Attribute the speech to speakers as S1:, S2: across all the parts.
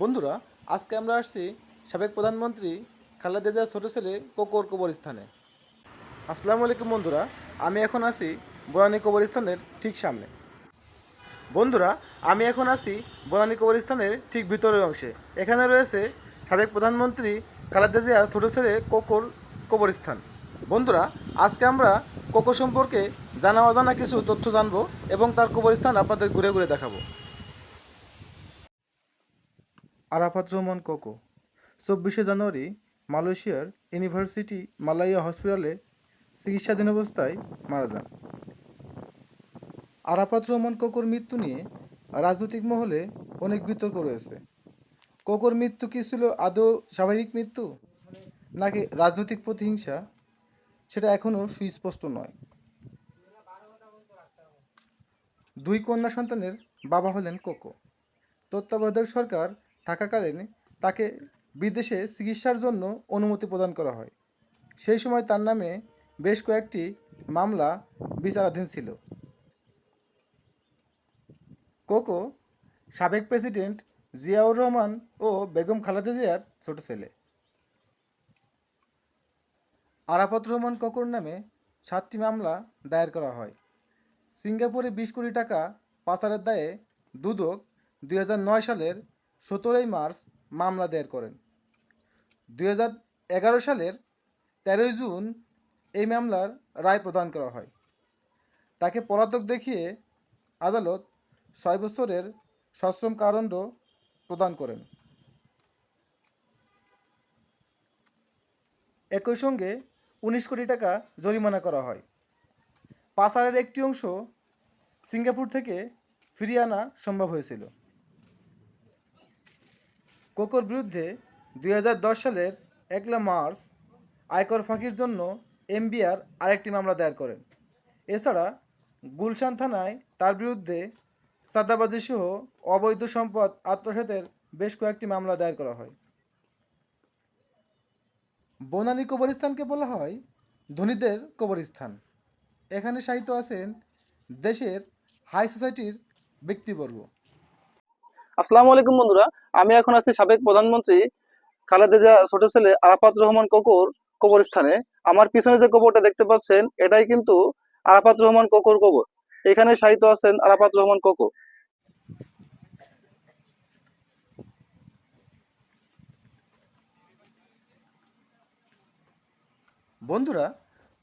S1: বন্ধুরা, আজকে আমরা আসছি সাবেক প্রধানমন্ত্রী খালেদা জিয়ার ছোট ছেলে কোকর কবরস্থানে। আসসালামু আলাইকুম বন্ধুরা, আমি এখন আছি বনানী কবরস্থানের ঠিক সামনে। বন্ধুরা, আমি এখন আছি বনানী কবরস্থানের ঠিক ভিতরের অংশে। এখানে রয়েছে সাবেক প্রধানমন্ত্রী খালেদা জিয়ার ছোট ছেলে কোকর কবরস্থান। বন্ধুরা, আজকে আমরা কোকো সম্পর্কে জানা অজানা কিছু তথ্য জানব এবং তার কবরস্থান আপনাদের ঘুরে ঘুরে দেখাবো। আরাফাত রহমান কোকো। চব্বিশে জানুয়ারি মালয়েশিয়ার ইউনিভার্সিটি মালাইয়া হসপিটালে চিকিৎসাধীন অবস্থায় মারা যান। আরাফাত রহমান কোকোর মৃত্যু নিয়ে রাজনৈতিক মহলে অনেক বিতর্ক রয়েছে। কোকোর মৃত্যু কি ছিল আদৌ স্বাভাবিক মৃত্যু, নাকি রাজনৈতিক প্রতিহিংসা, সেটা এখনও সুস্পষ্ট নয়। দুই কন্যা সন্তানের বাবা হলেন কোকো। তত্ত্বাবধায়ক সরকার থাকাকালীন তাকে বিদেশে চিকিৎসার জন্য অনুমতি প্রদান করা হয়। সেই সময় তার নামে বেশ কয়েকটি মামলা বিচারাধীন ছিল। কোকো, সাবেক প্রেসিডেন্ট জিয়াউর রহমান ও বেগম খালেদা জিয়ার ছোট ছেলে। আরাফাত রহমান কোকোর নামে সাতটি মামলা দায়ের করা হয়। সিঙ্গাপুরে বিশ কোটি টাকা পাচারের দায়ে দুদক দু হাজার নয় সালের সতেরোই মার্চ মামলা দায়ের করেন। দুই এগারো সালের তেরোই জুন এই মামলার রায় প্রদান করা হয়। তাকে পলাতক দেখিয়ে আদালত ছয় বছরের সশ্রম কারাদণ্ড প্রদান করেন। একই সঙ্গে উনিশ কোটি টাকা জরিমানা করা হয়। পাচারের একটি অংশ সিঙ্গাপুর থেকে ফিরিয়ে আনা সম্ভব হয়েছিল। কোকোর বিরুদ্ধে দুই হাজার দশ সালের একলা মার্চ আয়কর ফাঁকির জন্য এমবিআর আরেকটি মামলা দায়ের করেন। এছাড়া গুলশান থানায় তার বিরুদ্ধে চাঁদাবাজি সহ অবৈধ সম্পদ আত্মসাতের বেশ কয়েকটি মামলা দায়ের করা হয়। বনানী কবরস্থানকে বলা হয় ধনীদের কবরস্থান। এখানে সাহিত্য আছেন দেশের হাই সোসাইটির ব্যক্তিবর্গ।
S2: আসসালামু আলাইকুম বন্ধুরা, আমি এখন আছি সাবেক প্রধানমন্ত্রী খালেদা ছোট ছেলে আরাফাত রহমান কোকোর কবরস্থানে। আমার পিছনে যে কবরটা দেখতে পাচ্ছেন, এটাই কিন্তু আরাফাত রহমান কোকোর কবর। এখানে সাহিত্য আছেন আরাফাত রহমান কোকো।
S1: বন্ধুরা,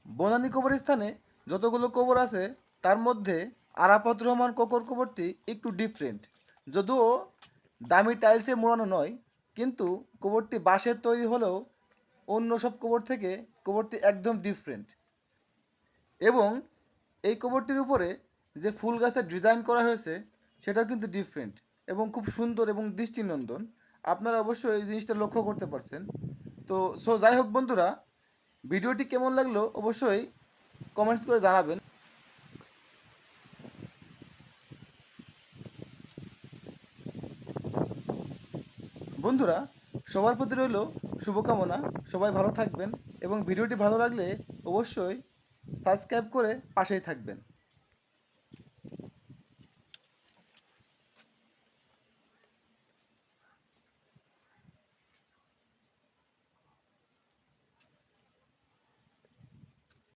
S1: বনানী কবরস্থানে যতগুলো কবর আছে, তার মধ্যে আরাফাত রহমান কোকর কবরটি একটু ডিফারেন্ট যদিও দামি টাইলসে মোড়ানো নয়, কিন্তু কবরটি বাঁশের তৈরি হলেও অন্য সব কবর থেকে কবরটি একদম ডিফারেন্ট এবং এই কবরটির উপরে যে ফুল গাছের ডিজাইন করা হয়েছে, সেটাও কিন্তু ডিফারেন্ট এবং খুব সুন্দর এবং দৃষ্টিনন্দন। আপনারা অবশ্যই এই জিনিসটা লক্ষ্য করতে পারছেন। তো সো যাই হোক বন্ধুরা, ভিডিওটি কেমন লাগল অবশ্যই কমেন্টস করে জানাবেন। বন্ধুরা, সবার প্রতি রইল শুভকামনা। সবাই ভালো থাকবেন এবং ভিডিওটি ভালো লাগলে অবশ্যই সাবস্ক্রাইব করে পাশেই থাকবেন।